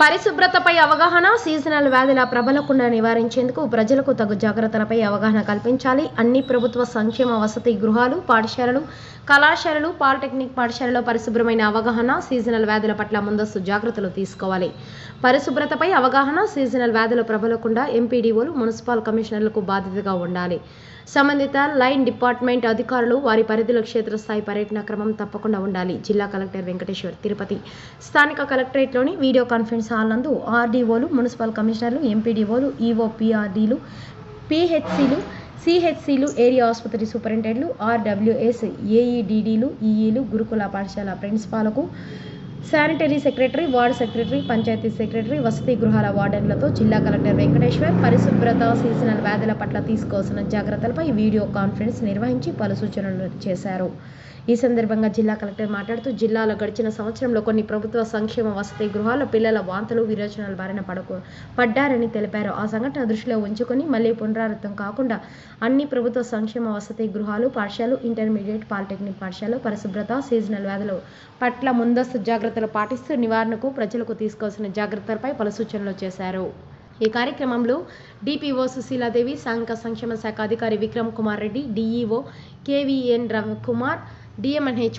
పరిశుభ్రతపై అవగాహన సీజనల్ వ్యాధుల ప్రబలకుండా నివారించేందుకు ప్రజలకు తగు జాగ్రత్తలపై అవగాహన కల్పించాలి. అన్ని ప్రభుత్వ సంక్షేమ వసతి గృహాలు పాఠశాలలు కళాశాలలు పాలిటెక్నిక్ పాఠశాలలో పరిశుభ్రమైన అవగాహన సీజనల్ వ్యాధుల పట్ల ముందస్తు జాగ్రత్తలు తీసుకోవాలి. పరిశుభ్రతపై అవగాహన సీజనల్ వ్యాధులు ప్రబలకుండా ఎంపీడీఓలు మున్సిపల్ కమిషనర్లకు బాధ్యతగా ఉండాలి. సంబంధిత లైన్ డిపార్ట్మెంట్ అధికారులు వారి పరిధిలో క్షేత్రస్థాయి పర్యటన క్రమం తప్పకుండా ఉండాలి. జిల్లా కలెక్టర్ వెంకటేశ్వర్ తిరుపతి స్థానిక కలెక్టరేట్లోని వీడియో కాన్ఫరెన్స్ హాల్ ఆర్డీఓలు మున్సిపల్ కమిషనర్లు ఎంపీడీఓలు ఈఓపీఆర్డీలు పిహెచ్సిలు సిహెచ్సిలు ఏరియా ఆసుపత్రి సూపరింటెండెంట్లు ఆర్డబ్ల్యూఎస్ ఏఈడిడిలు ఈఈలు గురుకుల పాఠశాల ప్రిన్సిపాలకు sanitary secretary ward secretary panchayat secretary వసతి గృహాల వార్డెన్లతో జిల్లా కలెక్టర్ వెంకటేశ్వర్ పరిశుభ్రత సీజనల్ వ్యాధుల పట్ల తీసుకోవాల్సిన జాగ్రత్తలపై వీడియో కాన్ఫరెన్స్ నిర్వహించి పలు సూచనలు చేశారు. ఈ సందర్భంగా జిల్లా కలెక్టర్ మాట్లాడుతూ జిల్లాలో గడిచిన సంవత్సరంలో కొన్ని ప్రభుత్వ సంక్షేమ వసతి గృహాల్లో పిల్లల వాంతులు విరోచనాల బారిన పడకు పడ్డారని తెలిపారు. ఆ సంఘటన దృష్టిలో ఉంచుకొని మళ్ళీ పునరావృతం కాకుండా అన్ని ప్రభుత్వ సంక్షేమ వసతి గృహాలు పాఠశాలలు ఇంటర్మీడియట్ పాలిటెక్నిక్ పాఠశాలలు పరిశుభ్రత సీజనల్ వ్యాధులు పట్ల ముందస్తు జాగ్రత్తలు పాటిస్తూ నివారణకు ప్రజలకు తీసుకోవాల్సిన జాగ్రత్తలపై పలు సూచనలు చేశారు. ఈ కార్యక్రమంలో డిపిఓ సుశీలాదేవి సాంఘిక సంక్షేమ శాఖ అధికారి Vikram Kumar Reddy DEO KVN Ravikumar DMNHO